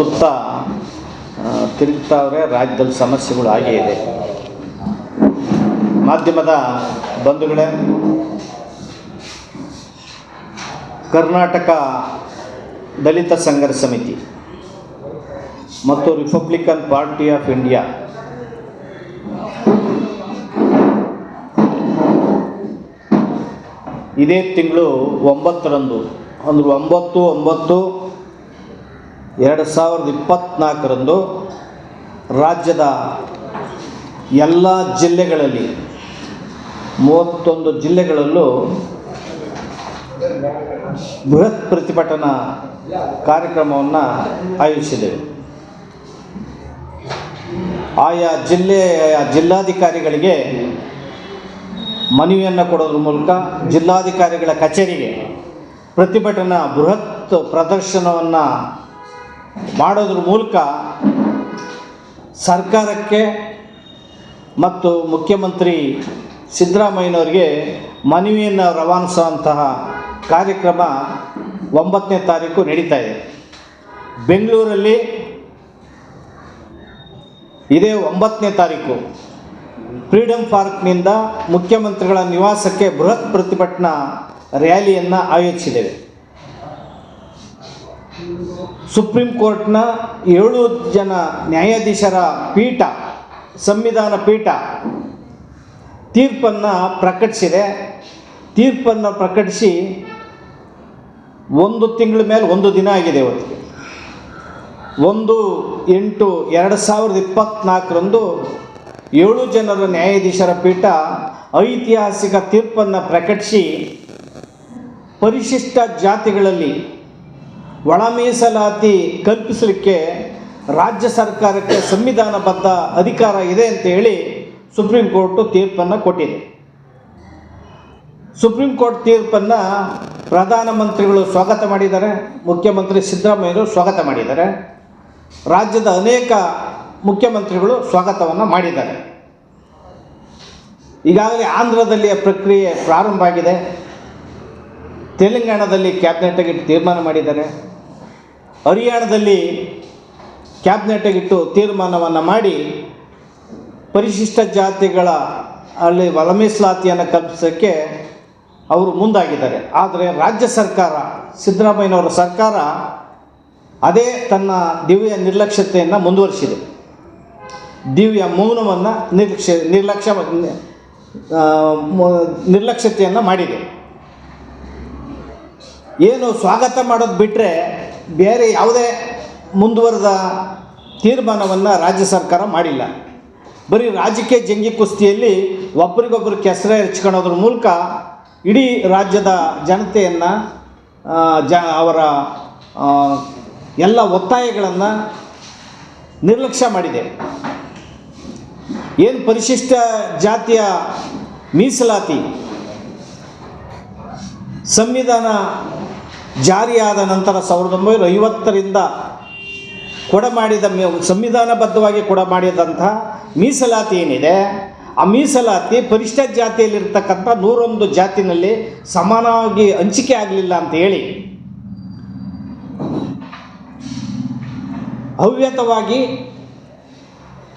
ಸುತ್ತ ತಿರುಗ್ತಾವ್ರೆ, ರಾಜ್ಯದಲ್ಲಿ ಸಮಸ್ಯೆಗಳು ಆಗೇ ಇದೆ. ಮಾಧ್ಯಮದ ಬಂಧುಗಳೇ, ಕರ್ನಾಟಕ ದಲಿತ ಸಂಘರ್ಷ ಸಮಿತಿ ಮತ್ತು ರಿಪಬ್ಲಿಕನ್ ಪಾರ್ಟಿ ಆಫ್ ಇಂಡಿಯಾ ಇದೇ ತಿಂಗಳು ಒಂಬತ್ತರಂದು, ಅಂದ್ರೆ ಒಂಬತ್ತು ಒಂಬತ್ತು ಎರಡು ಸಾವಿರದ ಇಪ್ಪತ್ತ್ನಾಲ್ಕರಂದು ರಾಜ್ಯದ ಎಲ್ಲ ಜಿಲ್ಲೆಗಳಲ್ಲಿ, ಮೂವತ್ತೊಂದು ಜಿಲ್ಲೆಗಳಲ್ಲೂ ಬೃಹತ್ ಪ್ರತಿಭಟನಾ ಕಾರ್ಯಕ್ರಮವನ್ನು ಆಯೋಜಿಸಿದ್ದೇವೆ. ಆಯಾ ಜಿಲ್ಲೆಯ ಜಿಲ್ಲಾಧಿಕಾರಿಗಳಿಗೆ ಮನವಿಯನ್ನು ಕೊಡೋದ್ರ ಮೂಲಕ ಜಿಲ್ಲಾಧಿಕಾರಿಗಳ ಕಚೇರಿಗೆ ಪ್ರತಿಭಟನಾ ಬೃಹತ್ ಪ್ರದರ್ಶನವನ್ನು ಮಾಡೋದ್ರ ಮೂಲಕ ಸರ್ಕಾರಕ್ಕೆ ಮತ್ತು ಮುಖ್ಯಮಂತ್ರಿ ಸಿದ್ದರಾಮಯ್ಯನವರಿಗೆ ಮನವಿಯನ್ನು ರವಾನಿಸುವಂತಹ ಕಾರ್ಯಕ್ರಮ ಒಂಬತ್ತನೇ ತಾರೀಕು ನಡೀತಾ ಇದೆ. ಬೆಂಗಳೂರಲ್ಲಿ ಇದೇ ಒಂಬತ್ತನೇ ತಾರೀಕು ಫ್ರೀಡಮ್ ಪಾರ್ಕ್ನಿಂದ ಮುಖ್ಯಮಂತ್ರಿಗಳ ನಿವಾಸಕ್ಕೆ ಬೃಹತ್ ಪ್ರತಿಭಟನಾ ರ್ಯಾಲಿಯನ್ನು ಆಯೋಜಿಸಿದ್ದೇವೆ. ಸುಪ್ರೀಂ ಕೋರ್ಟ್ನ ಏಳು ಜನ ನ್ಯಾಯಾಧೀಶರ ಪೀಠ, ಸಂವಿಧಾನ ಪೀಠ ತೀರ್ಪನ್ನು ಪ್ರಕಟಿಸಿದೆ. ತೀರ್ಪನ್ನು ಪ್ರಕಟಿಸಿ ಒಂದು ತಿಂಗಳ ಮೇಲೆ ಒಂದು ದಿನ ಆಗಿದೆ ಇವತ್ತು. ಒಂದು ಎಂಟು ಎರಡು ಸಾವಿರದ ಇಪ್ಪತ್ತ್ನಾಲ್ಕರಂದು ಏಳು ಜನರ ನ್ಯಾಯಾಧೀಶರ ಪೀಠ ಐತಿಹಾಸಿಕ ತೀರ್ಪನ್ನು ಪ್ರಕಟಿಸಿ ಪರಿಶಿಷ್ಟ ಜಾತಿಗಳಲ್ಲಿ ಒಳ ಮೀಸಲಾತಿ ಕಲ್ಪಿಸಲಿಕ್ಕೆ ರಾಜ್ಯ ಸರ್ಕಾರಕ್ಕೆ ಸಂವಿಧಾನಬದ್ಧ ಅಧಿಕಾರ ಇದೆ ಅಂತ ಹೇಳಿ ಸುಪ್ರೀಂ ಕೋರ್ಟು ತೀರ್ಪನ್ನು ಕೊಟ್ಟಿದೆ. ಸುಪ್ರೀಂ ಕೋರ್ಟ್ ತೀರ್ಪನ್ನು ಪ್ರಧಾನಮಂತ್ರಿಗಳು ಸ್ವಾಗತ ಮಾಡಿದ್ದಾರೆ, ಮುಖ್ಯಮಂತ್ರಿ ಸಿದ್ದರಾಮಯ್ಯರು ಸ್ವಾಗತ ಮಾಡಿದ್ದಾರೆ, ರಾಜ್ಯದ ಅನೇಕ ಮುಖ್ಯಮಂತ್ರಿಗಳು ಸ್ವಾಗತವನ್ನು ಮಾಡಿದ್ದಾರೆ. ಈಗಾಗಲೇ ಆಂಧ್ರದಲ್ಲಿ ಪ್ರಕ್ರಿಯೆ ಪ್ರಾರಂಭ ಆಗಿದೆ. ತೆಲಂಗಾಣದಲ್ಲಿ ಕ್ಯಾಬಿನೆಟ್ಗೆ ತೀರ್ಮಾನ ಮಾಡಿದ್ದಾರೆ. ಹರಿಯಾಣದಲ್ಲಿ ಕ್ಯಾಬಿನೆಟ್ಗಿಟ್ಟು ತೀರ್ಮಾನವನ್ನು ಮಾಡಿ ಪರಿಶಿಷ್ಟ ಜಾತಿಗಳ ಅಲ್ಲಿ ಒಳ ಮೀಸಲಾತಿಯನ್ನು ಕಲ್ಪಿಸೋಕ್ಕೆ ಅವರು ಮುಂದಾಗಿದ್ದಾರೆ. ಆದರೆ ರಾಜ್ಯ ಸರ್ಕಾರ, ಸಿದ್ದರಾಮಯ್ಯನವರ ಸರ್ಕಾರ ಅದೇ ತನ್ನ ದಿವ್ಯ ನಿರ್ಲಕ್ಷ್ಯತೆಯನ್ನು ಮುಂದುವರಿಸಿದೆ. ದಿವ್ಯ ಮೌನವನ್ನು ನಿರ್ಲಕ್ಷ್ಯ ನಿರ್ಲಕ್ಷ್ಯ ನಿರ್ಲಕ್ಷ್ಯತೆಯನ್ನು ಮಾಡಿದೆ. ಏನು ಸ್ವಾಗತ ಮಾಡೋದು ಬಿಟ್ಟರೆ ಬೇರೆ ಯಾವುದೇ ಮುಂದುವರೆದ ತೀರ್ಮಾನವನ್ನು ರಾಜ್ಯ ಸರ್ಕಾರ ಮಾಡಿಲ್ಲ. ಬರೀ ರಾಜಕೀಯ ಜಂಗಿ ಕುಸ್ತಿಯಲ್ಲಿ ಒಬ್ರಿಗೊಬ್ಬರು ಕೆಸರೆ ಹಚ್ಕೊಳ್ಳೋದ್ರ ಮೂಲಕ ಇಡೀ ರಾಜ್ಯದ ಜನತೆಯನ್ನು ಜ, ಅವರ ಎಲ್ಲ ಒತ್ತಾಯಗಳನ್ನು ನಿರ್ಲಕ್ಷ್ಯ ಮಾಡಿದೆ. ಏನು ಪರಿಶಿಷ್ಟ ಜಾತಿಯ ಮೀಸಲಾತಿ, ಸಂವಿಧಾನ ಜಾರಿಯಾದ ನಂತರ ಸಾವಿರದ ಒಂಬೈನೂರ ಐವತ್ತರಿಂದ ಕೊಡ ಮಾಡಿದ ಮೇ- ಸಂವಿಧಾನಬದ್ಧವಾಗಿ ಕೊಡ ಮಾಡಿದಂಥ ಮೀಸಲಾತಿ ಏನಿದೆ, ಆ ಮೀಸಲಾತಿ ಪರಿಷ್ಠ ಜಾತಿಯಲ್ಲಿರ್ತಕ್ಕಂಥ ನೂರೊಂದು ಜಾತಿನಲ್ಲಿ ಸಮಾನವಾಗಿ ಹಂಚಿಕೆ ಆಗಲಿಲ್ಲ ಅಂತ ಹೇಳಿ ಹವ್ಯತವಾಗಿ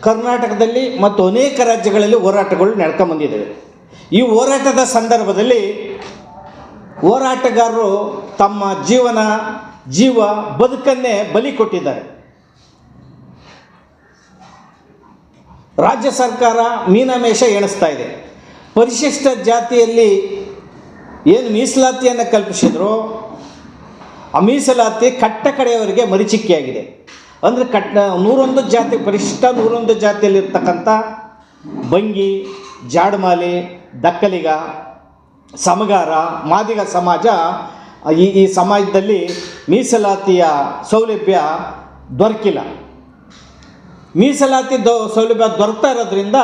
ಕರ್ನಾಟಕದಲ್ಲಿ ಮತ್ತು ಅನೇಕ ರಾಜ್ಯಗಳಲ್ಲಿ ಹೋರಾಟಗಳು ನಡ್ಕೊಂಬಂದಿದ್ದಾವೆ. ಈ ಹೋರಾಟದ ಸಂದರ್ಭದಲ್ಲಿ ಹೋರಾಟಗಾರರು ತಮ್ಮ ಜೀವನ, ಜೀವ ಬದುಕನ್ನೇ ಬಲಿ ಕೊಟ್ಟಿದ್ದಾರೆ. ರಾಜ್ಯ ಸರ್ಕಾರ ಮೀನಮೇಷ ಎಣಿಸ್ತಾ ಇದೆ. ಪರಿಶಿಷ್ಟ ಜಾತಿಯಲ್ಲಿ ಏನು ಮೀಸಲಾತಿಯನ್ನು ಕಲ್ಪಿಸಿದ್ರು, ಆ ಮೀಸಲಾತಿ ಕಟ್ಟ ಕಡೆಯವರಿಗೆ ಮರಿಚಿಕ್ಕಿಯಾಗಿದೆ. ಅಂದರೆ ಕಟ್ ನೂರೊಂದು ಜಾತಿ, ಪರಿಶಿಷ್ಟ ನೂರೊಂದು ಜಾತಿಯಲ್ಲಿರ್ತಕ್ಕಂಥ ಬಂಗಿ, ಜಾಡಮಾಲಿ, ದಕ್ಕಲಿಗ ಸಮಗಾರ, ಮಾದಿಗ ಸಮಾಜ, ಈ ಈ ಸಮಾಜದಲ್ಲಿ ಮೀಸಲಾತಿಯ ಸೌಲಭ್ಯ ದೊರಕಿಲ್ಲ. ಮೀಸಲಾತಿ ದೊ, ಸೌಲಭ್ಯ ದೊರಕ್ತಾ ಇರೋದ್ರಿಂದ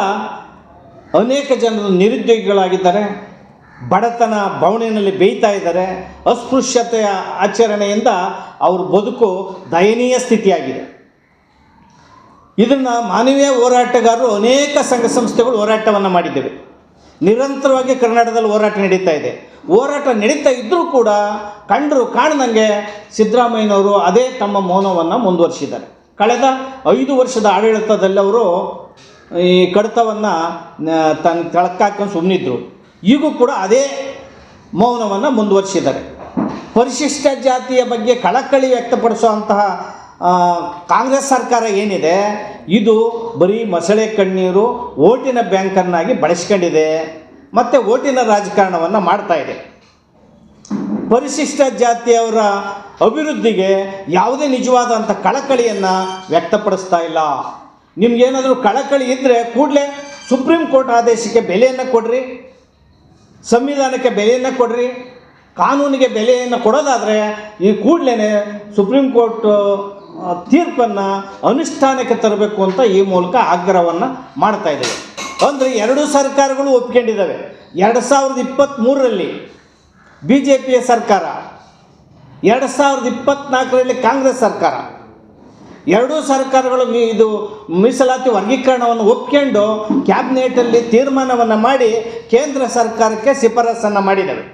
ಅನೇಕ ಜನರು ನಿರುದ್ಯೋಗಿಗಳಾಗಿದ್ದಾರೆ, ಬಡತನ ಬವಣಿನಲ್ಲಿ ಬೇಯ್ತಾ ಇದ್ದಾರೆ, ಅಸ್ಪೃಶ್ಯತೆಯ ಆಚರಣೆಯಿಂದ ಅವ್ರ ಬದುಕು ದಯನೀಯ ಸ್ಥಿತಿಯಾಗಿದೆ. ಇದನ್ನು ಮಾನವೀಯ ಹೋರಾಟಗಾರರು ಅನೇಕ ಸಂಘ ಸಂಸ್ಥೆಗಳು ಹೋರಾಟವನ್ನು ಮಾಡಿದ್ದೇವೆ. ನಿರಂತರವಾಗಿ ಕರ್ನಾಟಕದಲ್ಲಿ ಹೋರಾಟ ನಡೀತಾ ಇದೆ. ಹೋರಾಟ ನಡೀತಾ ಇದ್ದರೂ ಕೂಡ ಕಂಡರು ಕಾಣದಂಗೆ ಸಿದ್ದರಾಮಯ್ಯನವರು ಅದೇ ತಮ್ಮ ಮೌನವನ್ನು ಮುಂದುವರಿಸಿದ್ದಾರೆ. ಕಳೆದ ಐದು ವರ್ಷದ ಆಡಳಿತದಲ್ಲಿ ಅವರು ಈ ಕಡತವನ್ನು ತನ್ನ ಕೆಳಕ್ಕಾಕೊಂಡು ಸುಮ್ಮನಿದ್ರು ಈಗೂ ಕೂಡ ಅದೇ ಮೌನವನ್ನು ಮುಂದುವರಿಸಿದ್ದಾರೆ. ಪರಿಶಿಷ್ಟ ಜಾತಿಯ ಬಗ್ಗೆ ಕಳಕಳಿ ವ್ಯಕ್ತಪಡಿಸುವಂತಹ ಕಾಂಗ್ರೆಸ್ ಸರ್ಕಾರ ಏನಿದೆ? ಇದು ಬರೀ ಮೊಸಳೆ ಕಣ್ಣೀರು ಓಟಿನ ಬ್ಯಾಂಕನ್ನಾಗಿ ಬಳಸ್ಕೊಂಡಿದೆ. ಮತ್ತು ಓಟಿನ ರಾಜಕಾರಣವನ್ನು ಮಾಡ್ತಾ ಇದೆ. ಪರಿಶಿಷ್ಟ ಜಾತಿಯವರ ಅಭಿವೃದ್ಧಿಗೆ ಯಾವುದೇ ನಿಜವಾದಂಥ ಕಳಕಳಿಯನ್ನು ವ್ಯಕ್ತಪಡಿಸ್ತಾ ಇಲ್ಲ. ನಿಮ್ಗೇನಾದರೂ ಕಳಕಳಿ ಇದ್ದರೆ ಕೂಡಲೇ ಸುಪ್ರೀಂ ಕೋರ್ಟ್ ಆದೇಶಕ್ಕೆ ಬೆಲೆಯನ್ನು ಕೊಡ್ರಿ, ಸಂವಿಧಾನಕ್ಕೆ ಬೆಲೆಯನ್ನು ಕೊಡ್ರಿ, ಕಾನೂನಿಗೆ ಬೆಲೆಯನ್ನು ಕೊಡೋದಾದರೆ ಈ ಕೂಡಲೇ ಸುಪ್ರೀಂ ಕೋರ್ಟ್ ತೀರ್ಪನ್ನು ಅನುಷ್ಠಾನಕ್ಕೆ ತರಬೇಕು ಅಂತ ಈ ಮೂಲಕ ಆಗ್ರಹವನ್ನು ಮಾಡ್ತಾ ಇದ್ದೇವೆ. ಅಂದರೆ ಎರಡೂ ಸರ್ಕಾರಗಳು ಒಪ್ಕೊಂಡಿದ್ದಾವೆ ಎರಡು ಸಾವಿರದ ಇಪ್ಪತ್ತ್ಮೂರರಲ್ಲಿ ಬಿ ಜೆ ಪಿಯ ಸರ್ಕಾರ, ಎರಡು ಸಾವಿರದ ಇಪ್ಪತ್ತ್ನಾಲ್ಕರಲ್ಲಿ ಕಾಂಗ್ರೆಸ್ ಸರ್ಕಾರ. ಎರಡೂ ಸರ್ಕಾರಗಳು ಮೀ ಇದು ಮೀಸಲಾತಿ ವರ್ಗೀಕರಣವನ್ನು ಒಪ್ಕೊಂಡು ಕ್ಯಾಬಿನೆಟಲ್ಲಿ ತೀರ್ಮಾನವನ್ನು ಮಾಡಿ ಕೇಂದ್ರ ಸರ್ಕಾರಕ್ಕೆ ಶಿಫಾರಸನ್ನು ಮಾಡಿದ್ದಾವೆ.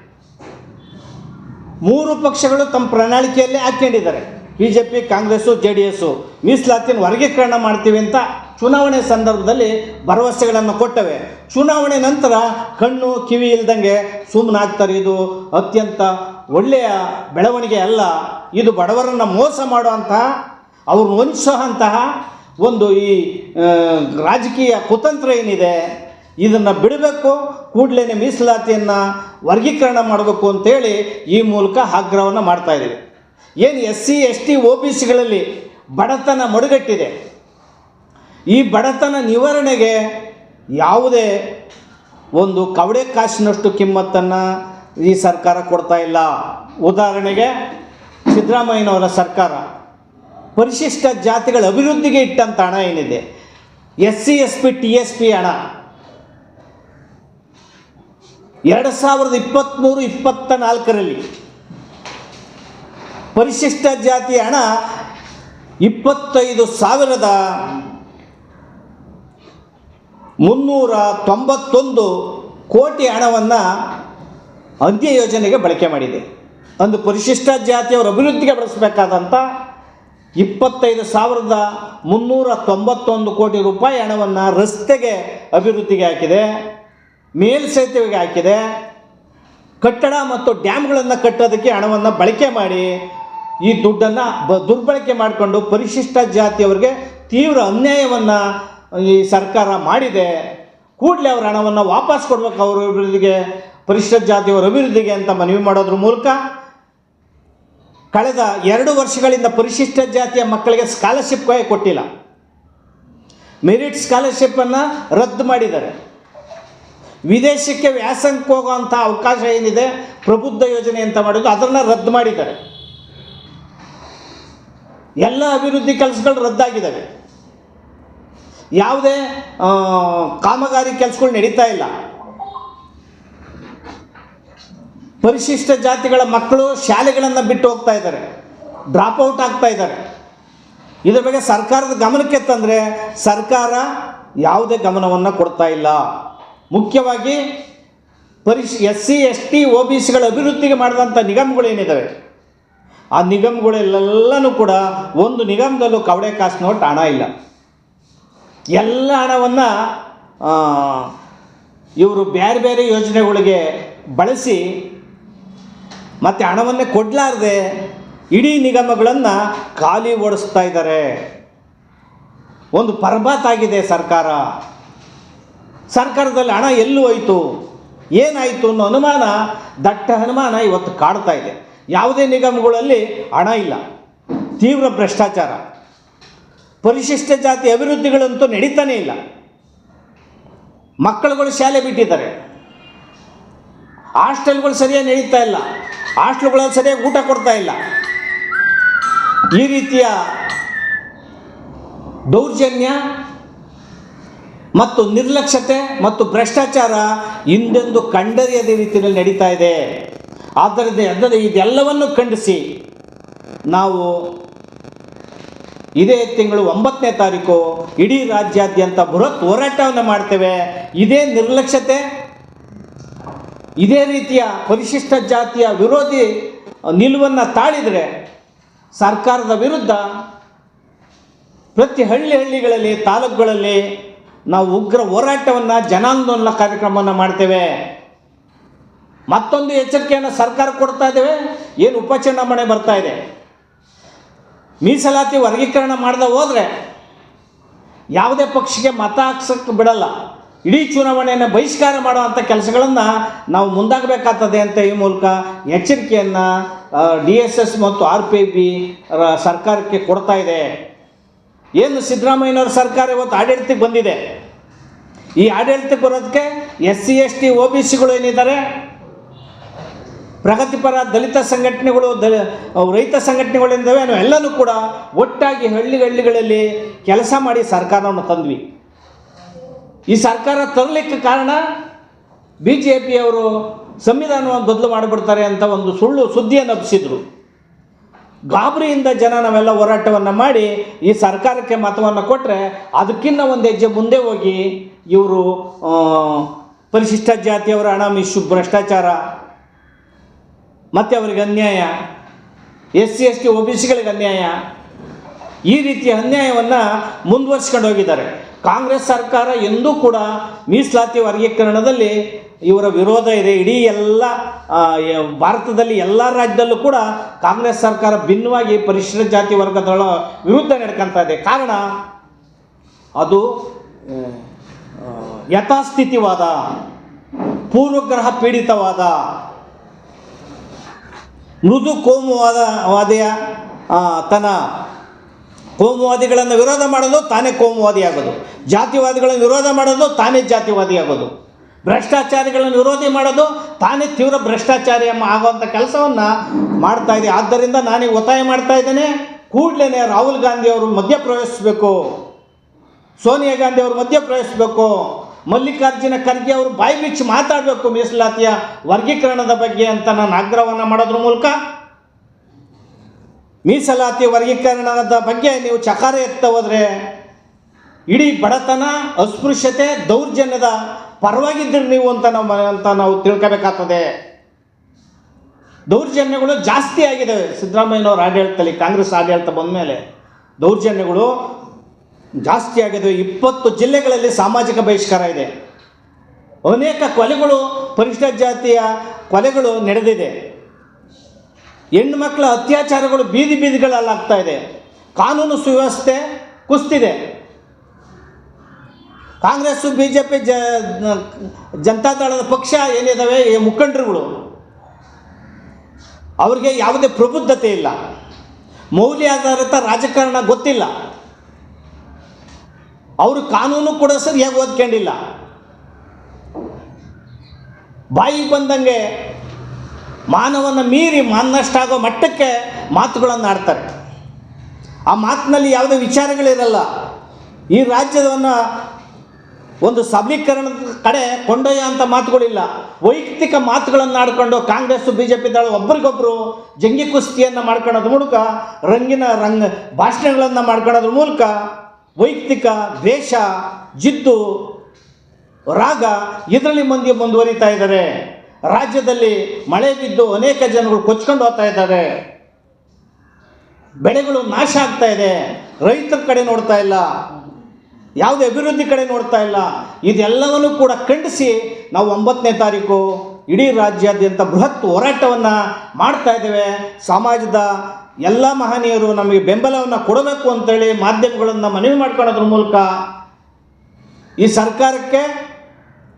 ಮೂರು ಪಕ್ಷಗಳು ತಮ್ಮ ಪ್ರಣಾಳಿಕೆಯಲ್ಲಿ ಹಾಕ್ಕೊಂಡಿದ್ದಾರೆ. B J P Congress J D S ಮೀಸಲಾತಿನ ವರ್ಗೀಕರಣ ಮಾಡ್ತೀವಿ ಅಂತ ಚುನಾವಣೆ ಸಂದರ್ಭದಲ್ಲಿ ಭರವಸೆಗಳನ್ನು ಕೊಟ್ಟವೆ. ಚುನಾವಣೆ ನಂತರ ಕಣ್ಣು ಕಿವಿ ಇಲ್ದಂಗೆ ಸುಮ್ಮನಾಗ್ತಾರೆ ಇದು ಅತ್ಯಂತ ಒಳ್ಳೆಯ ಬೆಳವಣಿಗೆ ಅಲ್ಲ. ಇದು ಬಡವರನ್ನು ಮೋಸ ಮಾಡುವಂತಹ, ಅವ್ರನ್ನ ವಂಚಿಸುವಂತಹ ಒಂದು ಈ ರಾಜಕೀಯ ಕುತಂತ್ರ ಏನಿದೆ, ಇದನ್ನು ಬಿಡಬೇಕು. ಕೂಡಲೇ ಮೀಸಲಾತಿಯನ್ನು ವರ್ಗೀಕರಣ ಮಾಡಬೇಕು ಅಂತೇಳಿ ಈ ಮೂಲಕ ಆಗ್ರಹವನ್ನು ಮಾಡ್ತಾ ಇದ್ದೀವಿ. ಏನು S C, S T, O B ಸಿಗಳಲ್ಲಿ ಬಡತನ ಮಡುಗಟ್ಟಿದೆ. ಈ ಬಡತನ ನಿವಾರಣೆಗೆ ಯಾವುದೇ ಒಂದು ಕವಡೆ ಕಾಸಿನಷ್ಟು ಕಿಮ್ಮತ್ತನ್ನು ಈ ಸರ್ಕಾರ ಕೊಡ್ತಾ ಇಲ್ಲ. ಉದಾಹರಣೆಗೆ ಸಿದ್ದರಾಮಯ್ಯನವರ ಸರ್ಕಾರ ಪರಿಶಿಷ್ಟ ಜಾತಿಗಳ ಅಭಿವೃದ್ಧಿಗೆ ಇಟ್ಟಂಥ ಹಣ ಏನಿದೆ? S C, S P, T S P ಹಣ. ಎರಡು ಸಾವಿರದ ಇಪ್ಪತ್ತ್ಮೂರು ಇಪ್ಪತ್ತ ನಾಲ್ಕರಲ್ಲಿ ಪರಿಶಿಷ್ಟ ಜಾತಿಯ ಹಣ ಇಪ್ಪತ್ತೈದು ಸಾವಿರದ ಮುನ್ನೂರ ತೊಂಬತ್ತೊಂದು ಕೋಟಿ ಹಣವನ್ನು ಅಂತ್ಯ ಯೋಜನೆಗೆ ಬಳಕೆ ಮಾಡಿದೆ. ಒಂದು ಪರಿಶಿಷ್ಟ ಜಾತಿಯವರ ಅಭಿವೃದ್ಧಿಗೆ ಬಳಸಬೇಕಾದಂಥ ಇಪ್ಪತ್ತೈದು ಸಾವಿರದ ಮುನ್ನೂರ ತೊಂಬತ್ತೊಂದು ಕೋಟಿ ರೂಪಾಯಿ ಹಣವನ್ನು ರಸ್ತೆಗೆ ಅಭಿವೃದ್ಧಿಗೆ ಹಾಕಿದೆ ಮೇಲ್ಸೇತುವೆಗೆ ಹಾಕಿದೆ. ಕಟ್ಟಡ ಮತ್ತು ಡ್ಯಾಮ್ಗಳನ್ನು ಕಟ್ಟೋದಕ್ಕೆ ಹಣವನ್ನು ಬಳಕೆ ಮಾಡಿ ಈ ದುಡ್ಡನ್ನು ಬ ದುರ್ಬಳಕೆ ಮಾಡಿಕೊಂಡು ಪರಿಶಿಷ್ಟ ಜಾತಿಯವರಿಗೆ ತೀವ್ರ ಅನ್ಯಾಯವನ್ನು ಈ ಸರ್ಕಾರ ಮಾಡಿದೆ. ಕೂಡಲೇ ಅವರ ಹಣವನ್ನು ವಾಪಸ್ ಕೊಡ್ಬೇಕು ಅವರ ಅಭಿವೃದ್ಧಿಗೆ, ಪರಿಶಿಷ್ಟ ಜಾತಿಯವರ ಅಭಿವೃದ್ಧಿಗೆ ಅಂತ ಮನವಿ ಮಾಡೋದ್ರ ಮೂಲಕ ಕಳೆದ ಎರಡು ವರ್ಷಗಳಿಂದ ಪರಿಶಿಷ್ಟ ಜಾತಿಯ ಮಕ್ಕಳಿಗೆ ಸ್ಕಾಲರ್ಶಿಪ್ ಕೊಟ್ಟಿಲ್ಲ. ಮೆರಿಟ್ ಸ್ಕಾಲರ್ಶಿಪ್ಪನ್ನು ರದ್ದು ಮಾಡಿದ್ದಾರೆ. ವಿದೇಶಕ್ಕೆ ವ್ಯಾಸಂಗಕ್ಕೆ ಅಂಥ ಅವಕಾಶ ಏನಿದೆ, ಪ್ರಬುದ್ಧ ಯೋಜನೆ ಅಂತ ಮಾಡೋದು ಅದನ್ನು ರದ್ದು ಮಾಡಿದ್ದಾರೆ. ಎಲ್ಲ ಅಭಿವೃದ್ಧಿ ಕೆಲಸಗಳು ರದ್ದಾಗಿದ್ದಾವೆ. ಯಾವುದೇ ಕಾಮಗಾರಿ ಕೆಲಸಗಳು ನಡೀತಾ ಇಲ್ಲ. ಪರಿಶಿಷ್ಟ ಜಾತಿಗಳ ಮಕ್ಕಳು ಶಾಲೆಗಳನ್ನು ಬಿಟ್ಟು ಹೋಗ್ತಾ ಇದ್ದಾರೆ. ಡ್ರಾಪ್ ಔಟ್ ಆಗ್ತಾ ಇದ್ದಾರೆ. ಇದ್ರ ಬಗ್ಗೆ ಸರ್ಕಾರದ ಗಮನಕ್ಕೆ ತಂದರೆ ಸರ್ಕಾರ ಯಾವುದೇ ಗಮನವನ್ನು ಕೊಡ್ತಾ ಇಲ್ಲ. ಮುಖ್ಯವಾಗಿ ಪರಿಶ್ S C S T O B ಸಿಗಳ ಅಭಿವೃದ್ಧಿಗೆ ಮಾಡಿದಂಥ ನಿಗಮಗಳೇನಿದ್ದಾವೆ ಆ ನಿಗಮಗಳೆಲ್ಲನೂ ಕೂಡ ಒಂದು ನಿಗಮದಲ್ಲೂ ಕವಡೆ ಕಾಸು ನೋಟ್ ಹಣ ಇಲ್ಲ. ಎಲ್ಲ ಹಣವನ್ನು ಇವರು ಬೇರೆ ಬೇರೆ ಯೋಜನೆಗಳಿಗೆ ಬಳಸಿ ಮತ್ತು ಹಣವನ್ನೇ ಕೊಡಲಾರ್ದೆ ಇಡೀ ನಿಗಮಗಳನ್ನು ಖಾಲಿ ಓಡಿಸ್ತಾ ಇದ್ದಾರೆ. ಒಂದು ಪರ್ಬಾತ್ ಆಗಿದೆ ಸರ್ಕಾರ. ಸರ್ಕಾರದಲ್ಲಿ ಹಣ ಎಲ್ಲೂ ಹೋಯಿತು. ಏನಾಯಿತು ಅನ್ನೋ ಅನುಮಾನ ದಟ್ಟ ಅನುಮಾನ ಇವತ್ತು ಕಾಡ್ತಾ ಇದೆ. ಯಾವುದೇ ನಿಗಮಗಳಲ್ಲಿ ಹಣ ಇಲ್ಲ. ತೀವ್ರ ಭ್ರಷ್ಟಾಚಾರ. ಪರಿಶಿಷ್ಟ ಜಾತಿ ಅಭಿವೃದ್ಧಿಗಳಂತೂ ನಡೀತಾನೇ ಇಲ್ಲ. ಮಕ್ಕಳುಗಳು ಶಾಲೆ ಬಿಟ್ಟಿದ್ದಾರೆ. ಹಾಸ್ಟೆಲ್ಗಳು ಸರಿಯಾಗಿ ನಡೀತಾ ಇಲ್ಲ. ಹಾಸ್ಟೆಲ್ಗಳಲ್ಲಿ ಸರಿಯಾಗಿ ಊಟ ಕೊಡ್ತಾ ಇಲ್ಲ. ಈ ರೀತಿಯ ದೌರ್ಜನ್ಯ ಮತ್ತು ನಿರ್ಲಕ್ಷ್ಯತೆ ಮತ್ತು ಭ್ರಷ್ಟಾಚಾರ ಹಿಂದೆಂದು ಕಂಡರಿಯದ ರೀತಿಯಲ್ಲಿ ನಡೀತಾ ಇದೆ. ಆದ್ದರಿಂದ ಎಂದರೆ ಇದೆಲ್ಲವನ್ನು ಖಂಡಿಸಿ ನಾವು ಇದೇ ತಿಂಗಳು ಒಂಬತ್ತನೇ ತಾರೀಕು ಇಡೀ ರಾಜ್ಯಾದ್ಯಂತ ಬೃಹತ್ ಹೋರಾಟವನ್ನು ಮಾಡ್ತೇವೆ. ಇದೇ ನಿರ್ಲಕ್ಷ್ಯತೆ, ಇದೇ ರೀತಿಯ ಪರಿಶಿಷ್ಟ ಜಾತಿಯ ವಿರೋಧಿ ನಿಲುವನ್ನು ತಾಳಿದರೆ ಸರ್ಕಾರದ ವಿರುದ್ಧ ಪ್ರತಿ ಹಳ್ಳಿ ಹಳ್ಳಿಗಳಲ್ಲಿ, ತಾಲೂಕುಗಳಲ್ಲಿ ನಾವು ಉಗ್ರ ಹೋರಾಟವನ್ನು, ಜನಾಂದೋಲನ ಕಾರ್ಯಕ್ರಮವನ್ನು ಮಾಡ್ತೇವೆ. ಮತ್ತೊಂದು ಎಚ್ಚರಿಕೆಯನ್ನು ಸರ್ಕಾರ ಕೊಡ್ತಾ ಇದ್ದೇವೆ. ಏನು ಉಪಚುನಾವಣೆ ಬರ್ತಾ ಇದೆ. ಮೀಸಲಾತಿ ವರ್ಗೀಕರಣ ಮಾಡದೆ ಹೋದರೆ ಯಾವುದೇ ಪಕ್ಷಕ್ಕೆ ಮತ ಹಾಕ್ಸಕ್ಕೆ ಬಿಡಲ್ಲ. ಇಡೀ ಚುನಾವಣೆಯನ್ನು ಬಹಿಷ್ಕಾರ ಮಾಡುವಂಥ ಕೆಲಸಗಳನ್ನು ನಾವು ಮುಂದಾಗಬೇಕಾಗ್ತದೆ ಅಂತ ಈ ಮೂಲಕ ಎಚ್ಚರಿಕೆಯನ್ನು ಡಿ ಎಸ್ ಎಸ್ ಮತ್ತು ಆರ್ ಪಿ ಬಿ ಸರ್ಕಾರಕ್ಕೆ ಕೊಡ್ತಾ ಇದೆ. ಏನು ಸಿದ್ದರಾಮಯ್ಯನವರ ಸರ್ಕಾರ ಇವತ್ತು ಆಡಳಿತಕ್ಕೆ ಬಂದಿದೆ. ಈ ಆಡಳಿತಕ್ಕೆ ಬರೋದಕ್ಕೆ S C S T O B ಸಿಗಳು ಏನಿದ್ದಾರೆ? ಪ್ರಗತಿಪರ ದಲಿತ ಸಂಘಟನೆಗಳು ದ ರೈತ ಸಂಘಟನೆಗಳು ನಾವು ಎಲ್ಲನೂ ಕೂಡ ಒಟ್ಟಾಗಿ ಹಳ್ಳಿ ಹಳ್ಳಿಗಳಲ್ಲಿ ಕೆಲಸ ಮಾಡಿ ಸರ್ಕಾರವನ್ನು ತಂದ್ವಿ. ಈ ಸರ್ಕಾರ ತರಲಿಕ್ಕೆ ಕಾರಣ ಬಿ ಜೆ ಪಿಯವರು ಸಂವಿಧಾನವನ್ನು ಬದಲು ಮಾಡಿಬಿಡ್ತಾರೆ ಅಂತ ಒಂದು ಸುಳ್ಳು ಸುದ್ದಿಯನ್ನು ಹಬ್ಬಿಸಿದ್ರು ಗಾಬರಿಯಿಂದ ಜನ ನಾವೆಲ್ಲ ಹೋರಾಟವನ್ನು ಮಾಡಿ ಈ ಸರ್ಕಾರಕ್ಕೆ ಮತವನ್ನು ಕೊಟ್ಟರೆ ಅದಕ್ಕಿಂತ ಒಂದು ಹೆಜ್ಜೆ ಮುಂದೆ ಹೋಗಿ ಇವರು ಪರಿಶಿಷ್ಟ ಜಾತಿಯವರ ಹಣ ಮಿಶು ಭ್ರಷ್ಟಾಚಾರ ಮತ್ತು ಅವರಿಗೆ ಅನ್ಯಾಯ. S C, S T, O B ಸಿಗಳಿಗೆ ಅನ್ಯಾಯ. ಈ ರೀತಿಯ ಅನ್ಯಾಯವನ್ನು ಮುಂದುವರಿಸ್ಕೊಂಡು ಹೋಗಿದ್ದಾರೆ. ಕಾಂಗ್ರೆಸ್ ಸರ್ಕಾರ ಎಂದೂ ಕೂಡ ಮೀಸಲಾತಿ ವರ್ಗೀಕರಣದಲ್ಲಿ ಇವರ ವಿರೋಧ ಇದೆ. ಇಡೀ ಎಲ್ಲ ಭಾರತದಲ್ಲಿ ಎಲ್ಲ ರಾಜ್ಯದಲ್ಲೂ ಕೂಡ ಕಾಂಗ್ರೆಸ್ ಸರ್ಕಾರ ಭಿನ್ನವಾಗಿ ಪರಿಶಿಷ್ಟ ಜಾತಿ ವರ್ಗದೊಳ ವಿರುದ್ಧ ನಡ್ಕೊಂತ ಇದೆ. ಕಾರಣ ಅದು ಯಥಾಸ್ಥಿತಿವಾದ, ಪೂರ್ವಗ್ರಹ ಪೀಡಿತವಾದ ಮೃದು ಕೋಮುವಾದ ವಾದಿಯ ತನ್ನ ಕೋಮುವಾದಿಗಳನ್ನು ವಿರೋಧ ಮಾಡಲು ತಾನೇ ಕೋಮುವಾದಿಯಾಗೋದು. ಜಾತಿವಾದಿಗಳನ್ನು ವಿರೋಧ ಮಾಡಲು ತಾನೇ ಜಾತಿವಾದಿಯಾಗೋದು. ಭ್ರಷ್ಟಾಚಾರಿಗಳನ್ನು ವಿರೋಧಿ ಮಾಡೋದು ತಾನೇ ತೀವ್ರ ಭ್ರಷ್ಟಾಚಾರಿ ಆಗುವಂಥ ಕೆಲಸವನ್ನು ಮಾಡ್ತಾ ಇದೆ. ಆದ್ದರಿಂದ ನಾನೀಗ ಒತ್ತಾಯ ಮಾಡ್ತಾ ಇದ್ದೇನೆ. ಕೂಡಲೇ ರಾಹುಲ್ ಗಾಂಧಿ ಅವರು ಮಧ್ಯಪ್ರವೇಶಿಸಬೇಕು. ಸೋನಿಯಾ ಗಾಂಧಿ ಅವರು ಮಧ್ಯಪ್ರವೇಶಿಸಬೇಕು. ಮಲ್ಲಿಕಾರ್ಜುನ ಖರ್ಗೆ ಅವರು ಬಾಯಿ ಬಿಚ್ಚಿ ಮಾತಾಡಬೇಕು ಮೀಸಲಾತಿಯ ವರ್ಗೀಕರಣದ ಬಗ್ಗೆ ಅಂತ ನಾನು ಆಗ್ರಹವನ್ನು ಮಾಡೋದ್ರ ಮೂಲಕ. ಮೀಸಲಾತಿ ವರ್ಗೀಕರಣದ ಬಗ್ಗೆ ನೀವು ಚಕಾರ ಎತ್ತ ಹೋದರೆ ಇಡೀ ಬಡತನ, ಅಸ್ಪೃಶ್ಯತೆ, ದೌರ್ಜನ್ಯದ ಪರವಾಗಿದ್ದರೆ ನೀವು ಅಂತ ನಾವು ಅಂತ ನಾವು ತಿಳ್ಕೋಬೇಕಾಗ್ತದೆ. ದೌರ್ಜನ್ಯಗಳು ಜಾಸ್ತಿ ಆಗಿದ್ದಾವೆ ಸಿದ್ದರಾಮಯ್ಯನವ್ರ ಆಡಳಿತದಲ್ಲಿ ಕಾಂಗ್ರೆಸ್ ಆಡಳಿತ ಬಂದ ಮೇಲೆ ದೌರ್ಜನ್ಯಗಳು ಜಾಸ್ತಿ ಆಗಿದೆ. ಇಪ್ಪತ್ತು ಜಿಲ್ಲೆಗಳಲ್ಲಿ ಸಾಮಾಜಿಕ ಬಹಿಷ್ಕಾರ ಇದೆ. ಅನೇಕ ಕೊಲೆಗಳು, ಪರಿಶಿಷ್ಟ ಜಾತಿಯ ಕೊಲೆಗಳು ನಡೆದಿದೆ. ಹೆಣ್ಣು ಮಕ್ಕಳ ಅತ್ಯಾಚಾರಗಳು ಬೀದಿ ಬೀದಿಗಳಲ್ಲಾಗ್ತಾ ಇದೆ. ಕಾನೂನು ಸುವ್ಯವಸ್ಥೆ ಕುಸ್ತಿದೆ. ಕಾಂಗ್ರೆಸ್ಸು ಬಿ ಜೆ ಪಿ ಜ ಜನತಾದಳದ ಪಕ್ಷ ಏನಿದಾವೆ? ಈ ಮುಖಂಡರುಗಳು. ಅವರಿಗೆ ಯಾವುದೇ ಪ್ರಬುದ್ಧತೆ ಇಲ್ಲ. ಮೌಲ್ಯ ಆಧಾರಿತ ರಾಜಕಾರಣ ಗೊತ್ತಿಲ್ಲ. ಅವರು ಕಾನೂನು ಕೂಡ ಸರಿಯಾಗಿ ಓದ್ಕೊಂಡಿಲ್ಲ. ಬಾಯಿಗೆ ಬಂದಂಗೆ ಮಾನವನ ಮೀರಿ ಮಾನಷ್ಟಾಗೋ ಮಟ್ಟಕ್ಕೆ ಮಾತುಗಳನ್ನು ಆಡ್ತಾರೆ. ಆ ಮಾತಿನಲ್ಲಿ ಯಾವುದೇ ವಿಚಾರಗಳಿರಲ್ಲ. ಈ ರಾಜ್ಯವನ್ನು ಒಂದು ಸಬಲೀಕರಣದ ಕಡೆ ಕೊಂಡೊಯ್ಯ ಅಂತ ಮಾತುಗಳಿಲ್ಲ. ವೈಯಕ್ತಿಕ ಮಾತುಗಳನ್ನು ಆಡ್ಕೊಂಡು ಕಾಂಗ್ರೆಸ್ ಬಿ ಜೆ ಪಿ ದಳ ಒಬ್ರಿಗೊಬ್ಬರು ಜಂಗಿ ಕುಸ್ತಿಯನ್ನು ಮಾಡ್ಕೊಳ್ಳೋದ್ರ ಮೂಲಕ, ರಂಗಿನ ರಂಗ ಭಾಷಣಗಳನ್ನು ಮಾಡ್ಕೊಳ್ಳೋದ್ರ ಮೂಲಕ ವೈಯಕ್ತಿಕ ದ್ವೇಷ, ಜಿದ್ದು, ರಾಗ ಇದರಲ್ಲಿ ಮಂದಿ ಮುಂದುವರಿತಾ ಇದ್ದಾರೆ. ರಾಜ್ಯದಲ್ಲಿ ಮಳೆ ಬಿದ್ದು ಅನೇಕ ಜನಗಳು ಕೊಚ್ಕೊಂಡು ಹೋಗ್ತಾ ಇದ್ದಾರೆ. ಬೆಳೆಗಳು ನಾಶ ಆಗ್ತಾ ಇದೆ. ರೈತರ ಕಡೆ ನೋಡ್ತಾ ಇಲ್ಲ. ಯಾವುದೇ ಅಭಿವೃದ್ಧಿ ಕಡೆ ನೋಡ್ತಾ ಇಲ್ಲ. ಇದೆಲ್ಲವನ್ನು ಕೂಡ ಖಂಡಿಸಿ ನಾವು ಒಂಬತ್ತನೇ ತಾರೀಕು ಇಡೀ ರಾಜ್ಯಾದ್ಯಂತ ಬೃಹತ್ ಹೋರಾಟವನ್ನು ಮಾಡ್ತಾ ಇದ್ದೇವೆ. ಸಮಾಜದ ಎಲ್ಲ ಮಹನೀಯರು ನಮಗೆ ಬೆಂಬಲವನ್ನು ಕೊಡಬೇಕು ಅಂತೇಳಿ ಮಾಧ್ಯಮಗಳನ್ನು ಮನವಿ ಮಾಡ್ಕೊಳ್ಳೋದ್ರ ಮೂಲಕ ಈ ಸರ್ಕಾರಕ್ಕೆ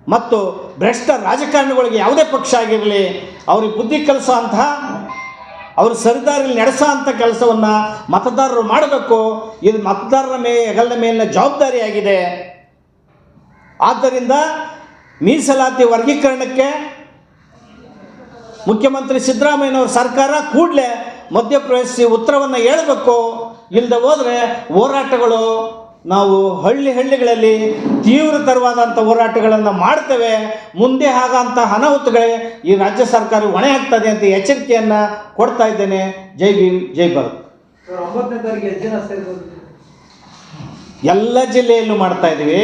ಮತ್ತು ಭ್ರಷ್ಟ ರಾಜಕಾರಣಿಗಳಿಗೆ ಯಾವುದೇ ಪಕ್ಷ ಆಗಿರಲಿ, ಅವ್ರಿಗೆ ಬುದ್ಧಿ ಕೆಲಸ ಅಂತಹ ಅವರು ಸರಿದಾರಿಯಲ್ಲಿ ನಡೆಸೋ ಅಂಥ ಕೆಲಸವನ್ನು ಮತದಾರರು ಮಾಡಬೇಕು. ಇದು ಮತದಾರರ ಮೇ ಹೆಗಲ ಮೇಲಿನ ಜವಾಬ್ದಾರಿಯಾಗಿದೆ. ಆದ್ದರಿಂದ ಮೀಸಲಾತಿ ವರ್ಗೀಕರಣಕ್ಕೆ ಮುಖ್ಯಮಂತ್ರಿ ಸಿದ್ದರಾಮಯ್ಯನವರ ಸರ್ಕಾರ ಕೂಡಲೇ ಮಧ್ಯಪ್ರವೇಶಿಸಿ ಉತ್ತರವನ್ನು ಹೇಳಬೇಕು. ಇಲ್ಲದೆ ಹೋದರೆ ಹೋರಾಟಗಳು ನಾವು ಹಳ್ಳಿ ಹಳ್ಳಿಗಳಲ್ಲಿ ತೀವ್ರತರವಾದಂಥ ಹೋರಾಟಗಳನ್ನು ಮಾಡ್ತೇವೆ. ಮುಂದೆ ಆಗಂಥ ಅನಾಹುತಗಳೇ ಈ ರಾಜ್ಯ ಸರ್ಕಾರ ಹೊಣೆ ಆಗ್ತದೆ ಅಂತ ಎಚ್ಚರಿಕೆಯನ್ನು ಕೊಡ್ತಾ ಇದ್ದೇನೆ. ಜೈ ಭೀಮ್ ಜೈ ಭಾರತ್. ಎಲ್ಲ ಜಿಲ್ಲೆಯಲ್ಲೂ ಮಾಡ್ತಾ ಇದ್ದೀವಿ.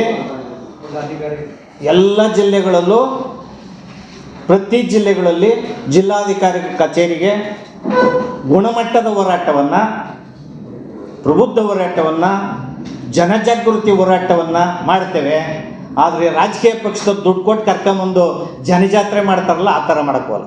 ಎಲ್ಲ ಜಿಲ್ಲೆಗಳಲ್ಲೂ ಪ್ರತಿ ಜಿಲ್ಲೆಗಳಲ್ಲಿ ಜಿಲ್ಲಾಧಿಕಾರಿ ಕಚೇರಿಗೆ ಗುಣಮಟ್ಟದ ಹೋರಾಟವನ್ನು, ಪ್ರಬುದ್ಧ ಹೋರಾಟವನ್ನು, ಜನಜಾಗೃತಿ ಹೋರಾಟವನ್ನು ಮಾಡ್ತೇವೆ. ಆದರೆ ರಾಜಕೀಯ ಪಕ್ಷದ ದುಡ್ಡು ಕೊಟ್ಟು ಕರ್ಕೊಂಬಂದು ಜನಜಾತ್ರೆ ಮಾಡ್ತಾರಲ್ಲ, ಆ ಥರ ಮಾಡೋಕ್ಕಲ್ಲ